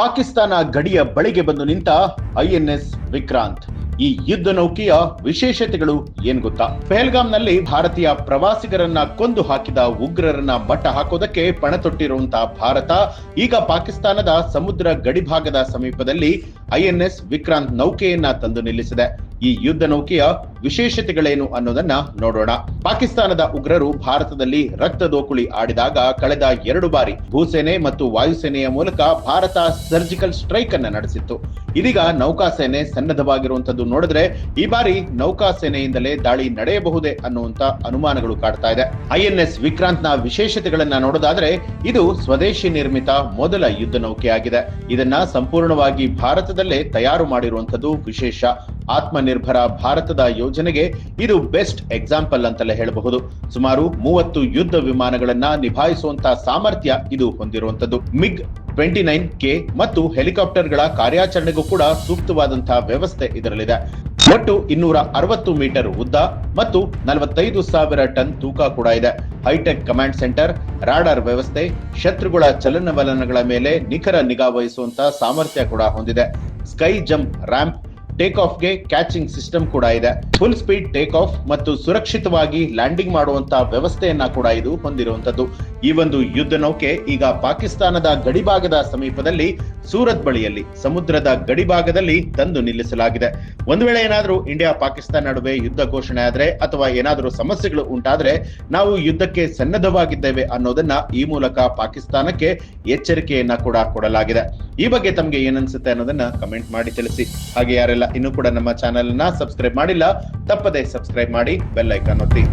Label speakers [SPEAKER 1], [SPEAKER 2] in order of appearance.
[SPEAKER 1] ಪಾಕಿಸ್ತಾನ ಗಡಿಯ ಬಳಿಗೆ ಬಂದು ನಿಂತ ಐಎನ್ಎಸ್ ವಿಕ್ರಾಂತ್. ಈ ಯುದ್ಧ ನೌಕೆಯ ವಿಶೇಷತೆಗಳು ಏನ್ ಗೊತ್ತಾ? ಪೆಹಲ್ಗಾಮ್ನಲ್ಲಿ ಭಾರತೀಯ ಪ್ರವಾಸಿಗರನ್ನ ಕೊಂದು ಹಾಕಿದ ಉಗ್ರರನ್ನ ಮಟ್ಟ ಹಾಕೋದಕ್ಕೆ ಪಣ ತೊಟ್ಟಿರುವಂತಹ ಭಾರತ, ಈಗ ಪಾಕಿಸ್ತಾನದ ಸಮುದ್ರ ಗಡಿಭಾಗದ ಸಮೀಪದಲ್ಲಿ ಐಎನ್ಎಸ್ ವಿಕ್ರಾಂತ್ ನೌಕೆಯನ್ನ ತಂದು ನಿಲ್ಲಿಸಿದೆ. ಈ ಯುದ್ಧ ನೌಕೆಯ ವಿಶೇಷತೆಗಳೇನು ಅನ್ನೋದನ್ನ ನೋಡೋಣ. ಪಾಕಿಸ್ತಾನದ ಉಗ್ರರು ಭಾರತದಲ್ಲಿ ರಕ್ತ ದೋಕುಳಿ ಆಡಿದಾಗ ಕಳೆದ ಎರಡು ಬಾರಿ ಭೂಸೇನೆ ಮತ್ತು ವಾಯುಸೇನೆಯ ಮೂಲಕ ಭಾರತ ಸರ್ಜಿಕಲ್ ಸ್ಟ್ರೈಕ್ ಅನ್ನ ನಡೆಸಿತ್ತು. ಇದೀಗ ನೌಕಾಸೇನೆ ಸನ್ನದ್ಧವಾಗಿರುವಂತದ್ದು ನೋಡಿದ್ರೆ ಈ ಬಾರಿ ನೌಕಾಸೇನೆಯಿಂದಲೇ ದಾಳಿ ನಡೆಯಬಹುದೇ ಅನ್ನುವಂತ ಅನುಮಾನಗಳು ಕಾಡ್ತಾ ಇದೆ. ಐಎನ್ಎಸ್ ವಿಕ್ರಾಂತ್ನ ವಿಶೇಷತೆಗಳನ್ನ ನೋಡೋದಾದ್ರೆ ಇದು ಸ್ವದೇಶಿ ನಿರ್ಮಿತ ಮೊದಲ ಯುದ್ಧ ನೌಕೆಯಾಗಿದೆ. ಇದನ್ನ ಸಂಪೂರ್ಣವಾಗಿ ಭಾರತದಲ್ಲೇ ತಯಾರು ಮಾಡಿರುವಂತದ್ದು ವಿಶೇಷ. ಆತ್ಮನಿರ್ಭರ ಭಾರತದ ಯೋಜನೆಗೆ ಇದು ಬೆಸ್ಟ್ ಎಕ್ಸಾಂಪಲ್ ಅಂತಲೇ ಹೇಳಬಹುದು. ಸುಮಾರು ಮೂವತ್ತು ಯುದ್ಧ ವಿಮಾನಗಳನ್ನ ನಿಭಾಯಿಸುವಂತಹ ಸಾಮರ್ಥ್ಯ ಇದು ಹೊಂದಿರುವಂತದ್ದು ಮಿಗ್ ಟ್ವೆಂಟಿ ನೈನ್ ಕೆ ಮತ್ತು ಹೆಲಿಕಾಪ್ಟರ್ಗಳ ಕಾರ್ಯಾಚರಣೆಗೂ ಕೂಡ ಸೂಕ್ತವಾದಂತಹ ವ್ಯವಸ್ಥೆ ಇದರಲ್ಲಿದೆ. ಒಟ್ಟು ಇನ್ನೂರ ಅರವತ್ತು ಮೀಟರ್ ಉದ್ದ ಮತ್ತು ನಲವತ್ತೈದು ಸಾವಿರ ಟನ್ ತೂಕ ಕೂಡ ಇದೆ. ಹೈಟೆಕ್ ಕಮಾಂಡ್ ಸೆಂಟರ್, ರಾಡಾರ್ ವ್ಯವಸ್ಥೆ, ಶತ್ರುಗಳ ಚಲನವಲನಗಳ ಮೇಲೆ ನಿಖರ ನಿಗಾ ವಹಿಸುವಂತಹ ಸಾಮರ್ಥ್ಯ ಕೂಡ ಹೊಂದಿದೆ. ಸ್ಕೈ ಜಂಪ್ ರ್ಯಾಂಪ್ ಟೇಕ್ ಆಫ್ಗೆ ಕ್ಯಾಚಿಂಗ್ ಸಿಸ್ಟಮ್ ಕೂಡ ಇದೆ. ಫುಲ್ ಸ್ಪೀಡ್ ಟೇಕ್ ಆಫ್ ಮತ್ತು ಸುರಕ್ಷಿತವಾಗಿ ಲ್ಯಾಂಡಿಂಗ್ ಮಾಡುವಂತಹ ವ್ಯವಸ್ಥೆಯನ್ನ ಕೂಡ ಇದು ಹೊಂದಿರುವಂತದ್ದು. ಈ ಒಂದು ಯುದ್ಧ ನೌಕೆ ಈಗ ಪಾಕಿಸ್ತಾನದ ಗಡಿಭಾಗದ ಸಮೀಪದಲ್ಲಿ ಸೂರತ್ ಬಳಿಯಲ್ಲಿ, ಸಮುದ್ರದ ಗಡಿಭಾಗದಲ್ಲಿ ತಂದು ನಿಲ್ಲಿಸಲಾಗಿದೆ. ಒಂದು ವೇಳೆ ಏನಾದರೂ ಇಂಡಿಯಾ ಪಾಕಿಸ್ತಾನ ನಡುವೆ ಯುದ್ಧ ಘೋಷಣೆ ಆದ್ರೆ ಅಥವಾ ಏನಾದರೂ ಸಮಸ್ಯೆಗಳು ಉಂಟಾದ್ರೆ ನಾವು ಯುದ್ಧಕ್ಕೆ ಸನ್ನದ್ಧವಾಗಿದ್ದೇವೆ ಅನ್ನೋದನ್ನ ಈ ಮೂಲಕ ಪಾಕಿಸ್ತಾನಕ್ಕೆ ಎಚ್ಚರಿಕೆಯನ್ನ ಕೂಡ ಕೊಡಲಾಗಿದೆ. ಈ ಬಗ್ಗೆ ತಮಗೆ ಏನನ್ಸುತ್ತೆ ಅನ್ನೋದನ್ನ ಕಮೆಂಟ್ ಮಾಡಿ ತಿಳಿಸಿ. ಹಾಗೆ ಯಾರೆಲ್ಲ ಇನ್ನೂ ಕೂಡ ನಮ್ಮ ಚಾನೆಲ್ ಸಬ್ಸ್ಕ್ರೈಬ್ ಮಾಡಿಲ್ಲ, ತಪ್ಪದೆ ಸಬ್ಸ್ಕ್ರೈಬ್ ಮಾಡಿ ಬೆಲ್ ಐಕಾನ್ ಒತ್ತಿ.